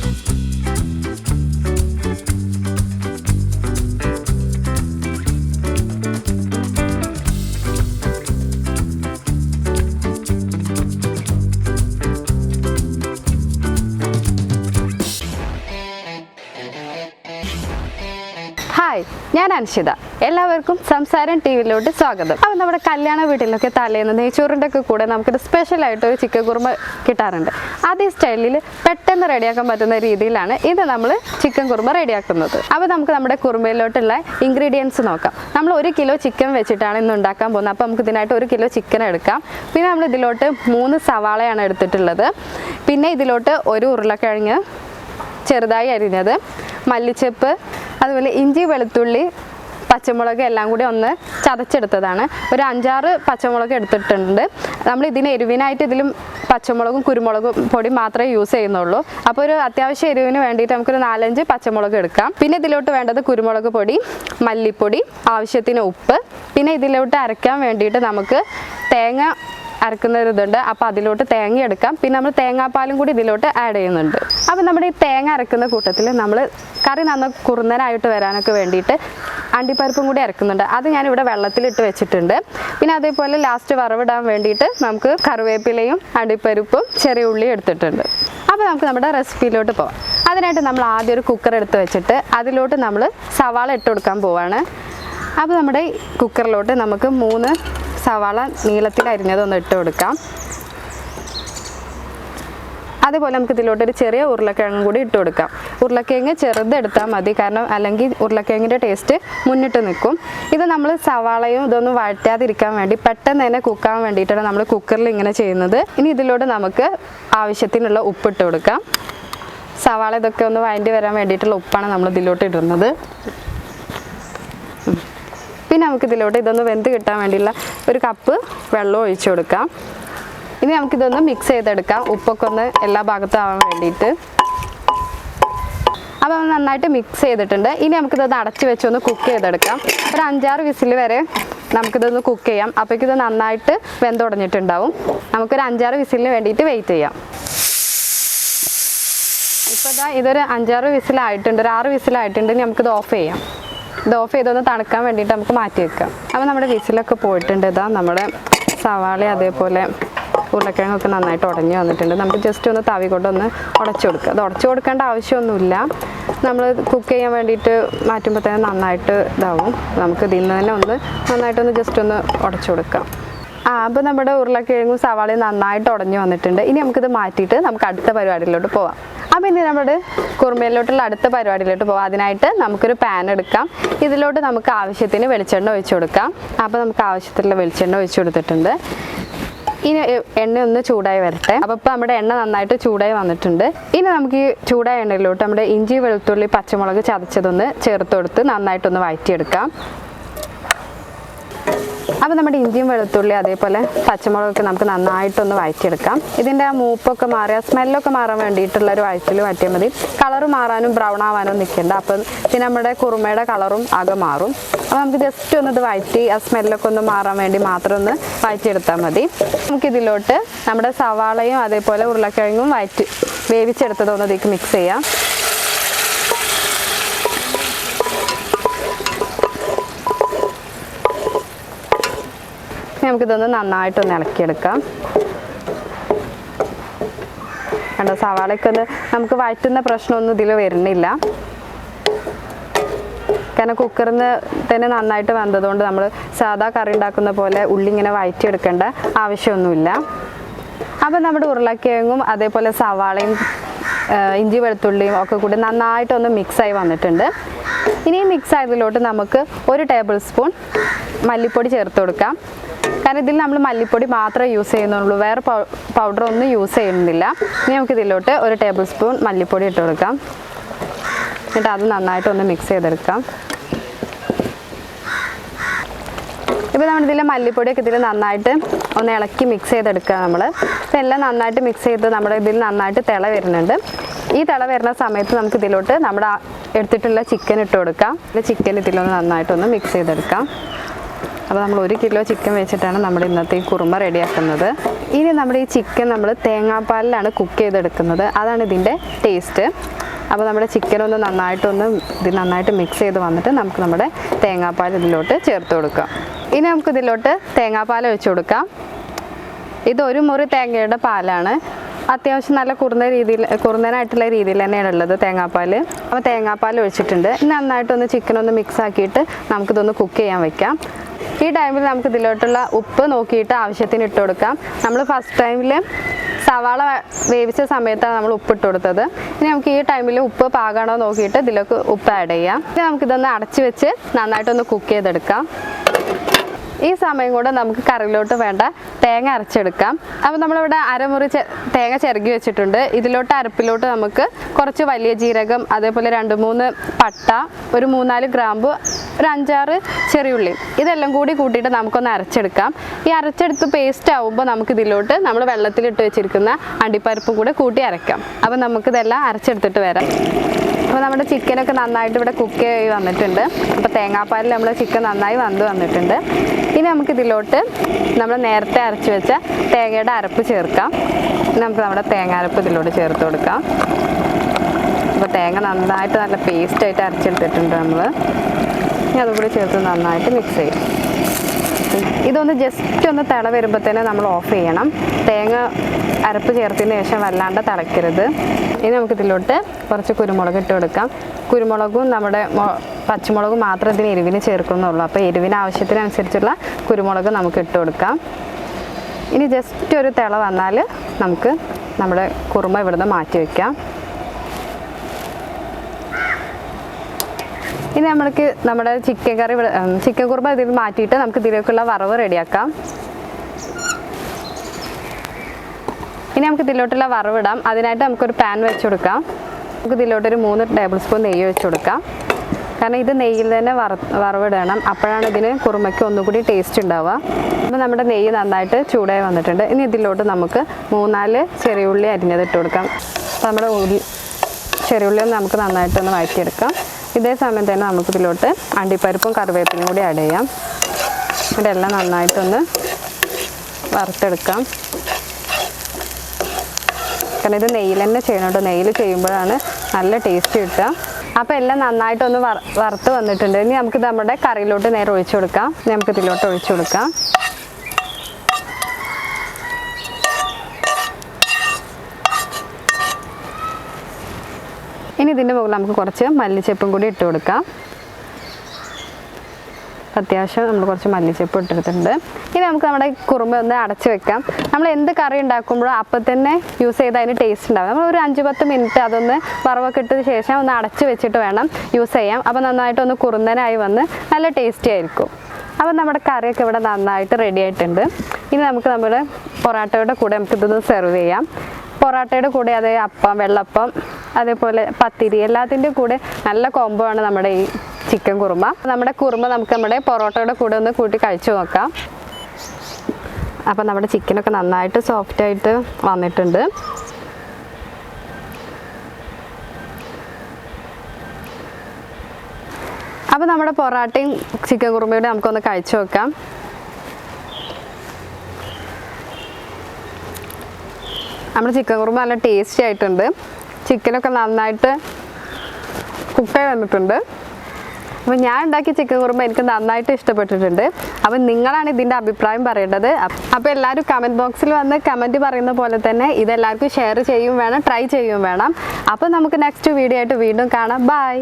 Bye. Hi ഞാൻ അൻഷിത. എല്ലാവർക്കും സംസാരം ടി വിയിലോട്ട് സ്വാഗതം. അപ്പം നമ്മുടെ കല്യാണ വീട്ടിലൊക്കെ തലേന്ന് നെയ്ച്ചോറിന്റെ ഒക്കെ കൂടെ നമുക്കൊരു സ്പെഷ്യൽ ആയിട്ട് ഒരു ചിക്കൻ കുറുമ കിട്ടാറുണ്ട്. അതേ സ്റ്റൈലിൽ പെട്ടെന്ന് റെഡിയാക്കാൻ പറ്റുന്ന രീതിയിലാണ് ഇത് നമ്മൾ ചിക്കൻ കുറുമ റെഡിയാക്കുന്നത് അപ്പോൾ നമുക്ക് നമ്മുടെ കുറുമയിലോട്ടുള്ള ഇൻഗ്രീഡിയൻസ് നോക്കാം. നമ്മൾ ഒരു കിലോ ചിക്കൻ വെച്ചിട്ടാണ് ഇന്ന് ഉണ്ടാക്കാൻ പോകുന്നത്. അപ്പോൾ നമുക്ക് ഇതിനായിട്ട് ഒരു കിലോ ചിക്കൻ എടുക്കാം. പിന്നെ നമ്മൾ ഇതിലോട്ട് മൂന്ന് സവാളയാണ് എടുത്തിട്ടുള്ളത്. പിന്നെ ഇതിലോട്ട് ഒരു ഉരുളക്കിഴങ്ങ് ചെറുതായി അരിഞ്ഞത്. മല്ലിച്ചപ്പ് അതുപോലെ ഇഞ്ചി വെളുത്തുള്ളി പച്ചമുളക് എല്ലാം കൂടി ഒന്ന് ചതച്ചെടുത്തതാണ്. ഒരു അഞ്ചാറ് പച്ചമുളക് എടുത്തിട്ടുണ്ട്. നമ്മൾ ഇതിന് എരിവിനായിട്ട് ഇതിലും പച്ചമുളകും കുരുമുളകും പൊടി മാത്രമേ യൂസ് ചെയ്യുന്നുള്ളൂ. അപ്പോൾ ഒരു അത്യാവശ്യം എരിവിന് വേണ്ടിയിട്ട് നമുക്കൊരു നാലഞ്ച് പച്ചമുളക് എടുക്കാം. പിന്നെ ഇതിലോട്ട് വേണ്ടത് കുരുമുളക് പൊടി മല്ലിപ്പൊടി ആവശ്യത്തിന് ഉപ്പ്. പിന്നെ ഇതിലോട്ട് അരയ്ക്കാൻ വേണ്ടിയിട്ട് നമുക്ക് തേങ്ങ അരക്കുന്ന ഒരു ഇതുണ്ട് അപ്പോൾ അതിലോട്ട് തേങ്ങ എടുക്കാം. പിന്നെ നമ്മൾ തേങ്ങാപ്പാലും കൂടി ഇതിലോട്ട് ആഡ് ചെയ്യുന്നുണ്ട്. അപ്പോൾ നമ്മുടെ ഈ തേങ്ങ അരക്കുന്ന കൂട്ടത്തിൽ നമ്മൾ കറി നന്ന കുറുന്നനായിട്ട് വരാനൊക്കെ വേണ്ടിയിട്ട് അണ്ടിപ്പരിപ്പും കൂടി അരക്കുന്നുണ്ട്. അത് ഞാനിവിടെ വെള്ളത്തിലിട്ട് വെച്ചിട്ടുണ്ട്. പിന്നെ അതേപോലെ ലാസ്റ്റ് വറവിടാൻ വേണ്ടിയിട്ട് നമുക്ക് കറിവേപ്പിലയും അണ്ടിപ്പരിപ്പും ചെറിയ ഉള്ളിയും എടുത്തിട്ടുണ്ട്. അപ്പോൾ നമുക്ക് നമ്മുടെ റെസിപ്പിയിലോട്ട് പോവാം. അതിനായിട്ട് നമ്മൾ ആദ്യം ഒരു കുക്കർ എടുത്ത് വെച്ചിട്ട് അതിലോട്ട് നമ്മൾ സവാള ഇട്ട് കൊടുക്കാൻ പോവാണ്. അപ്പോൾ നമ്മുടെ കുക്കറിലോട്ട് നമുക്ക് മൂന്ന് സവാള നീളത്തിൽ അരിഞ്ഞതൊന്ന് ഇട്ട് കൊടുക്കാം. അതുപോലെ നമുക്ക് ഇതിലോട്ട് ഒരു ചെറിയ ഉരുളക്കിഴങ്ങും കൂടി ഇട്ട് കൊടുക്കാം. ഉരുളക്കിഴങ്ങ് ചെറുതെടുത്താൽ മതി. കാരണം അല്ലെങ്കിൽ ഉരുളക്കിഴങ്ങിന്റെ ടേസ്റ്റ് മുന്നിട്ട് നിൽക്കും. ഇത് നമ്മൾ സവാളയും ഇതൊന്നും വഴറ്റാതിരിക്കാൻ വേണ്ടി പെട്ടെന്ന് തന്നെ കുക്കാൻ വേണ്ടിയിട്ടാണ് നമ്മൾ കുക്കറിൽ ഇങ്ങനെ ചെയ്യുന്നത്. ഇനി ഇതിലോട്ട് നമുക്ക് ആവശ്യത്തിനുള്ള ഉപ്പിട്ട് കൊടുക്കാം. സവാള ഇതൊക്കെ ഒന്ന് വഴണ്ടി വരാൻ വേണ്ടിയിട്ടുള്ള ഉപ്പാണ് നമ്മൾ ഇതിലോട്ട് ഇടുന്നത്. പിന്നെ നമുക്ക് ഇതിലോട്ട് ഇതൊന്ന് വെന്ത് കിട്ടാൻ വേണ്ടിയുള്ള ഒരു കപ്പ് വെള്ളം ഒഴിച്ചു കൊടുക്കാം. ഇനി നമുക്കിതൊന്ന് മിക്സ് ചെയ്തെടുക്കാം. ഉപ്പൊക്കെ ഒന്ന് എല്ലാ ഭാഗത്തും ആവാൻ വേണ്ടിയിട്ട്. അപ്പോൾ നന്നായിട്ട് മിക്സ് ചെയ്തിട്ടുണ്ട്. ഇനി നമുക്കിതൊന്ന് വെച്ച് വെച്ചൊന്ന് കുക്ക് ചെയ്തെടുക്കാം. ഒരു അഞ്ചാറ് വിസിൽ വരെ നമുക്കിതൊന്ന് കുക്ക് ചെയ്യാം. അപ്പോഴേക്കും ഇത് നന്നായിട്ട് വെന്തുടഞ്ഞിട്ടുണ്ടാവും. നമുക്കൊരു അഞ്ചാറ് വിസിലിന് വേണ്ടിയിട്ട് വെയിറ്റ് ചെയ്യാം. ഇപ്പോൾ ഇതാ ഇതൊരു അഞ്ചാറ് വിസിലായിട്ടുണ്ട്. ഒരു ആറ് വിസിലായിട്ടുണ്ട്. ഇനി നമുക്കിത് ഓഫ് ചെയ്യാം. ഇത് ഓഫ് ചെയ്തൊന്ന് തണുക്കാൻ വേണ്ടിയിട്ട് നമുക്ക് മാറ്റി വെക്കാം. അപ്പോൾ നമ്മുടെ വിസിലൊക്കെ പോയിട്ടുണ്ട്. ഇതാ നമ്മുടെ സവാള അതേപോലെ ഉരുളക്കിഴങ്ങൊക്കെ നന്നായിട്ട് ഉടഞ്ഞു വന്നിട്ടുണ്ട്. നമുക്ക് ജസ്റ്റ് ഒന്ന് തവി കൊണ്ടൊന്ന് ഉടച്ചു കൊടുക്കുക അത് ഉടച്ചു കൊടുക്കേണ്ട ആവശ്യമൊന്നുമില്ല. നമ്മൾ കുക്ക് ചെയ്യാൻ വേണ്ടിയിട്ട് മാറ്റുമ്പോൾ തന്നെ നന്നായിട്ട് ഇതാവും. നമുക്ക് ഇതിൽ നിന്ന് തന്നെ ഒന്ന് നന്നായിട്ടൊന്ന് ജസ്റ്റ് ഒന്ന് ഉടച്ചു കൊടുക്കാം. ആ അപ്പോൾ നമ്മുടെ ഉരുളക്കിഴങ്ങും സവാളയും നന്നായിട്ട് ഉടഞ്ഞു വന്നിട്ടുണ്ട്. ഇനി നമുക്കിത് മാറ്റിയിട്ട് നമുക്ക് അടുത്ത പരിപാടിയിലോട്ട് പോവാം. അപ്പോൾ ഇനി നമ്മുടെ കുറുമയിലോട്ടുള്ള അടുത്ത പരിപാടിയിലോട്ട് പോവാം. അതിനായിട്ട് നമുക്കൊരു പാൻ എടുക്കാം. ഇതിലോട്ട് നമുക്ക് ആവശ്യത്തിന് വെളിച്ചെണ്ണ ഒഴിച്ചു കൊടുക്കാം. അപ്പോൾ നമുക്ക് ആവശ്യത്തിലുള്ള വെളിച്ചെണ്ണ ഒഴിച്ചു കൊടുത്തിട്ടുണ്ട്. ഇനി എണ്ണ ഒന്ന് ചൂടായി വരട്ടെ. അപ്പോൾ ഇപ്പോൾ നമ്മുടെ എണ്ണ നന്നായിട്ട് ചൂടായി വന്നിട്ടുണ്ട്. ഇനി നമുക്ക് ഈ ചൂടായ എണ്ണയിലോട്ട് നമ്മുടെ ഇഞ്ചി വെളുത്തുള്ളി പച്ചമുളക് ചതച്ചതൊന്ന് ചേർത്ത് കൊടുത്ത് നന്നായിട്ടൊന്ന് വഴറ്റിയെടുക്കാം. അപ്പോൾ നമ്മുടെ ഇഞ്ചിയും വെളുത്തുള്ളി അതേപോലെ പച്ചമുളകൊക്കെ നമുക്ക് നന്നായിട്ടൊന്ന് വഴറ്റിയെടുക്കാം. ഇതിന്റെ ആ മൂപ്പൊക്കെ മാറി ആ സ്മെല്ലൊക്കെ മാറാൻ വേണ്ടിയിട്ടുള്ള ഒരു വഴറ്റിൽ വഴറ്റിയാൽ മതി. കളറ് മാറാനും ബ്രൗൺ ആവാനും നിൽക്കേണ്ട. അപ്പം പിന്നെ നമ്മുടെ കുറുമയുടെ കളറും ആകെ മാറും. അപ്പോൾ നമുക്ക് ജസ്റ്റ് ഒന്ന് ഇത് വഴറ്റി ആ സ്മെല്ലൊക്കെ ഒന്ന് മാറാൻ വേണ്ടി മാത്രം ഒന്ന് വഴറ്റിയെടുത്താൽ മതി. നമുക്കിതിലോട്ട് നമ്മുടെ സവാളയും അതേപോലെ ഉരുളക്കിഴങ്ങും വഴറ്റി വേവിച്ചെടുത്തതൊന്നും ഇതിലേക്ക് മിക്സ് ചെയ്യാം. നമുക്കിതൊന്ന് നന്നായിട്ടൊന്ന് ഇളക്കിയെടുക്കാം. കണ്ടോ സവാളയ്ക്കൊന്ന് നമുക്ക് വയറ്റുന്ന പ്രശ്നമൊന്നും ഇതിൽ വരുന്നില്ല. കാരണം കുക്കറിൽ നിന്ന് തന്നെ നന്നായിട്ട് വന്നതുകൊണ്ട് നമ്മൾ സാധാ കറി ഉണ്ടാക്കുന്ന പോലെ ഉള്ളി ഇങ്ങനെ വഴറ്റിയെടുക്കേണ്ട ആവശ്യമൊന്നുമില്ല. അപ്പം നമ്മുടെ ഉരുളക്കിഴങ്ങും അതേപോലെ സവാളയും ഇഞ്ചി വെളുത്തുള്ളിയും ഒക്കെ കൂടി നന്നായിട്ടൊന്ന് മിക്സായി വന്നിട്ടുണ്ട്. ഇനി മിക്സ് ആയതിലോട്ട് നമുക്ക് ഒരു ടേബിൾ സ്പൂൺ മല്ലിപ്പൊടി ചേർത്ത് കൊടുക്കാം. കാരണം ഇതിൽ നമ്മൾ മല്ലിപ്പൊടി മാത്രമേ യൂസ് ചെയ്യുന്നുള്ളൂ. വേറെ പൗഡർ ഒന്നും യൂസ് ചെയ്യുന്നില്ല. ഇനി നമുക്ക് ഇതിലോട്ട് ഒരു ടേബിൾ സ്പൂൺ മല്ലിപ്പൊടി ഇട്ട് കൊടുക്കാം. എന്നിട്ട് അത് നന്നായിട്ടൊന്ന് മിക്സ് ചെയ്തെടുക്കാം. ഇപ്പോൾ നമ്മൾ ഇതിലെ മല്ലിപ്പൊടിയൊക്കെ ഇതിൽ നന്നായിട്ട് ഒന്ന് ഇളക്കി മിക്സ് ചെയ്തെടുക്കുക നമ്മൾ അപ്പോൾ എല്ലാം നന്നായിട്ട് മിക്സ് ചെയ്ത് നമ്മുടെ ഇതിൽ നന്നായിട്ട് തിള വരുന്നുണ്ട്. ഈ തിള വരുന്ന സമയത്ത് നമുക്ക് ഇതിലോട്ട് നമ്മുടെ എടുത്തിട്ടുള്ള ചിക്കൻ ഇട്ട് കൊടുക്കാം. ചിക്കൻ ഇതിലൊന്ന് നന്നായിട്ടൊന്ന് മിക്സ് ചെയ്തെടുക്കാം. അപ്പോൾ നമ്മൾ ഒരു കിലോ ചിക്കൻ വെച്ചിട്ടാണ് നമ്മൾ ഇന്നത്തെ ഈ കുറുമ റെഡിയാക്കുന്നത്. ഇനി നമ്മുടെ ഈ ചിക്കൻ നമ്മൾ തേങ്ങാപ്പാലിലാണ് കുക്ക് ചെയ്തെടുക്കുന്നത്. അതാണ് ഇതിന്റെ ടേസ്റ്റ്. അപ്പോൾ നമ്മുടെ ചിക്കൻ ഒന്ന് നന്നായിട്ടൊന്ന് ഇത് നന്നായിട്ട് മിക്സ് ചെയ്ത് വന്നിട്ട് നമുക്ക് നമ്മുടെ തേങ്ങാപ്പാൽ ഇതിലോട്ട് ചേർത്ത് കൊടുക്കാം. ഇനി നമുക്ക് ഇതിലോട്ട് തേങ്ങാപ്പാൽ ഒഴിച്ചു കൊടുക്കാം. ഇത് ഒരു മുറി തേങ്ങയുടെ പാലാണ്. അത്യാവശ്യം നല്ല കുറുന്ന രീതിയിൽ കുറുന്നനായിട്ടുള്ള രീതിയിൽ തന്നെയാണ് ഉള്ളത് തേങ്ങാപ്പാൽ അപ്പോൾ തേങ്ങാപ്പാൽ ഒഴിച്ചിട്ടുണ്ട്. നന്നായിട്ടൊന്ന് ചിക്കൻ ഒന്ന് മിക്സ് ആക്കിയിട്ട് നമുക്കിതൊന്ന് കുക്ക് ചെയ്യാൻ വെക്കാം. ഈ ടൈമിൽ നമുക്ക് ഇതിലോട്ടുള്ള ഉപ്പ് നോക്കിയിട്ട് ആവശ്യത്തിന് ഇട്ട് കൊടുക്കാം. നമ്മൾ ഫസ്റ്റ് ടൈമിൽ സവാള വേവിച്ച സമയത്താണ് നമ്മൾ ഉപ്പ് ഇട്ട് കൊടുത്തത്. ഇനി നമുക്ക് ഈ ടൈമിൽ ഉപ്പ് പാകണോ നോക്കിയിട്ട് ഇതിലേക്ക് ഉപ്പ് ആഡ് ചെയ്യാം. ഇനി നമുക്കിതൊന്ന് അടച്ചു വെച്ച് നന്നായിട്ടൊന്ന് കുക്ക് ചെയ്തെടുക്കാം. ഈ സമയം കൊണ്ട് നമുക്ക് കറിയിലോട്ട് വേണ്ട തേങ്ങ അരച്ചെടുക്കാം. അപ്പോൾ നമ്മളിവിടെ അരമുറി തേങ്ങ ചിരകി വെച്ചിട്ടുണ്ട്. ഇതിലോട്ട് അരപ്പിലോട്ട് നമുക്ക് കുറച്ച് വലിയ ജീരകം അതേപോലെ രണ്ട് മൂന്ന് പട്ട ഒരു മൂന്നാൽ ഗ്രാമ്പ് ഒരു അഞ്ചാറ് ചെറിയുള്ളി. ഇതെല്ലാം കൂടി കൂട്ടിയിട്ട് നമുക്കൊന്ന് അരച്ചെടുക്കാം. ഈ അരച്ചെടുത്ത് പേസ്റ്റ് ആവുമ്പോൾ നമുക്ക് ഇതിലോട്ട് നമ്മൾ വെള്ളത്തിലിട്ട് വെച്ചിരിക്കുന്ന അണ്ടിപ്പരിപ്പ് കൂടെ കൂട്ടി അരക്കാം. അപ്പോൾ നമുക്കിതെല്ലാം അരച്ചെടുത്തിട്ട് വരാം. അപ്പോൾ നമ്മുടെ ചിക്കനൊക്കെ നന്നായിട്ട് ഇവിടെ കുക്ക് ചെയ്ത് വന്നിട്ടുണ്ട്. അപ്പോൾ തേങ്ങാപ്പാലിൽ നമ്മൾ ചിക്കൻ നന്നായി വന്ന് വന്നിട്ടുണ്ട്. ഇനി നമുക്ക് ഇതിലോട്ട് നമ്മൾ നേരത്തെ അരച്ച് വെച്ച തേങ്ങയുടെ അരപ്പ് ചേർക്കാം. നമുക്ക് നമ്മുടെ തേങ്ങ അരപ്പ് ഇതിലോട്ട് ചേർത്ത് കൊടുക്കാം. അപ്പോൾ തേങ്ങ നന്നായിട്ട് നല്ല പേസ്റ്റായിട്ട് അരച്ചെടുത്തിട്ടുണ്ട് നമ്മൾ ഇനി അതുകൂടി ചേർത്ത് നന്നായിട്ട് മിക്സ് ചെയ്യും. ഇതൊന്ന് ജസ്റ്റ് ഒന്ന് തിള വരുമ്പോൾ തന്നെ നമ്മൾ ഓഫ് ചെയ്യണം. തേങ്ങ അരപ്പ് ചേർത്തതിന് ശേഷം വല്ലാണ്ട് തിളയ്ക്കരുത്. ഇനി നമുക്ക് ഇതിലോട്ട് കുറച്ച് കുരുമുളക് ഇട്ട് കൊടുക്കാം. കുരുമുളകും നമ്മുടെ പച്ചമുളകും മാത്രം ഇതിന് എരിവിന് ചേർക്കുന്നുള്ളൂ. അപ്പോൾ എരിവിന് ആവശ്യത്തിനനുസരിച്ചുള്ള കുരുമുളക് നമുക്ക് ഇട്ട് കൊടുക്കാം. ഇനി ജസ്റ്റ് ഒരു തിള വന്നാൽ നമുക്ക് നമ്മുടെ കുറുമ ഇവിടുന്ന് മാറ്റി വയ്ക്കാം ഇനി നമ്മൾക്ക് നമ്മുടെ ചിക്കൻ കറി ചിക്കൻ കുറുമ ഇതിൽ മാറ്റിയിട്ട് നമുക്ക് ഇതിലേക്കുള്ള വറവ് റെഡിയാക്കാം. ഇനി നമുക്ക് ഇതിലോട്ടുള്ള വറവിടാം അതിനായിട്ട് നമുക്കൊരു പാൻ വെച്ച് കൊടുക്കാം. നമുക്ക് ഇതിലോട്ടൊരു മൂന്ന് ടേബിൾ സ്പൂൺ നെയ്യ് വെച്ച് കൊടുക്കാം. കാരണം ഇത് നെയ്യിൽ തന്നെ വറ വറവിടണം അപ്പോഴാണ് ഇതിന് കുറുമയ്ക്ക് ഒന്നുകൂടി ടേസ്റ്റ് ഉണ്ടാവുക. അപ്പോൾ നമ്മുടെ നെയ്യ് നന്നായിട്ട് ചൂടായി വന്നിട്ടുണ്ട്. ഇനി ഇതിലോട്ട് നമുക്ക് മൂന്നാൽ ചെറിയ ഉള്ളി അരിഞ്ഞത് ഇട്ട് കൊടുക്കാം. അപ്പോൾ നമ്മുടെ ഉള്ളി ചെറിയ ഉള്ളി നമുക്ക് നന്നായിട്ടൊന്ന് വഴറ്റിയെടുക്കാം. ഇതേ സമയം തന്നെ നമുക്കിതിലോട്ട് അണ്ടിപ്പരിപ്പും കറിവേപ്പിലും കൂടി ആഡ് ചെയ്യാം. ഇതെല്ലാം നന്നായിട്ടൊന്ന് വറുത്തെടുക്കാം. കാരണം ഇത് നെയ്യിൽ തന്നെ ചെയ്യണം നെയ്യിൽ ചെയ്യുമ്പോഴാണ് നല്ല ടേസ്റ്റ് കിട്ടുക. അപ്പോൾ എല്ലാം നന്നായിട്ടൊന്ന് വറ വറുത്ത് വന്നിട്ടുണ്ട്. ഇനി നമുക്ക് നമ്മുടെ കറിയിലോട്ട് നേരെ ഒഴിച്ചു കൊടുക്കാം. നമുക്കിതിലോട്ട് ഒഴിച്ചു കൊടുക്കാം. ഇനി ഇതിന്റെ മുകളിൽ നമുക്ക് കുറച്ച് മല്ലിച്ചെപ്പും കൂടി ഇട്ട് കൊടുക്കാം. അത്യാവശ്യം നമ്മൾ കുറച്ച് മല്ലിച്ചെപ്പ് ഇട്ടെടുത്തിട്ടുണ്ട് ഇനി നമുക്ക് നമ്മുടെ കുറുമ്പ് ഒന്ന് അടച്ച് വെക്കാം. നമ്മൾ എന്ത് കറി ഉണ്ടാക്കുമ്പോഴും അപ്പം തന്നെ യൂസ് ചെയ്ത് അതിന് ടേസ്റ്റ് ഉണ്ടാവും. നമ്മൾ ഒരു അഞ്ച് പത്ത് മിനിറ്റ് അതൊന്ന് വറവൊക്കെ ഇട്ടതിന് ശേഷം ഒന്ന് അടച്ച് വെച്ചിട്ട് വേണം യൂസ് ചെയ്യാം അപ്പോൾ നന്നായിട്ടൊന്ന് കുറുന്നനായി വന്ന് നല്ല ടേസ്റ്റി ആയിരിക്കും. അപ്പോൾ നമ്മുടെ കറിയൊക്കെ ഇവിടെ നന്നായിട്ട് റെഡി ആയിട്ടുണ്ട്. ഇനി നമുക്ക് നമ്മുടെ പൊറാട്ടയുടെ കൂടെ നമുക്ക് ഇതൊന്ന് സെർവ് ചെയ്യാം. പൊറാട്ടയുടെ കൂടെ അതേ അപ്പം വെള്ളപ്പം അതേപോലെ പത്തിരി എല്ലാത്തിന്റെ കൂടെ നല്ല കോംബോ ആണ് നമ്മുടെ ഈ ചിക്കൻ കുറുമ. നമ്മുടെ കുറുമ നമുക്ക് നമ്മുടെ പൊറോട്ടയുടെ കൂടെ ഒന്ന് കൂട്ടി കഴിച്ചു നോക്കാം. അപ്പം നമ്മുടെ ചിക്കനൊക്കെ നന്നായിട്ട് സോഫ്റ്റായിട്ട് വന്നിട്ടുണ്ട്. അപ്പോൾ നമ്മുടെ പൊറാട്ടയും ചിക്കൻ കുറുമയുടെ നമുക്കൊന്ന് കഴിച്ചു നോക്കാം. നമ്മുടെ ചിക്കൻ കുറുമ നല്ല ടേസ്റ്റി ആയിട്ടുണ്ട്. ചിക്കനൊക്കെ നന്നായിട്ട് കുക്കായി വന്നിട്ടുണ്ട്. അപ്പോൾ ഞാൻ ഉണ്ടാക്കിയ ചിക്കൻ കുറുമ എനിക്ക് നന്നായിട്ട് ഇഷ്ടപ്പെട്ടിട്ടുണ്ട്. അപ്പോൾ നിങ്ങളാണ് ഇതിന്റെ അഭിപ്രായം പറയേണ്ടത്. അപ്പോൾ എല്ലാവരും കമന്റ് ബോക്സിൽ വന്ന് കമന്റ് പറയുന്ന പോലെ തന്നെ ഇതെല്ലാവർക്കും ഷെയർ ചെയ്യും വേണം ട്രൈ ചെയ്യും വേണം. അപ്പോൾ നമുക്ക് നെക്സ്റ്റ് വീഡിയോ ആയിട്ട് വീണ്ടും കാണാം. ബൈ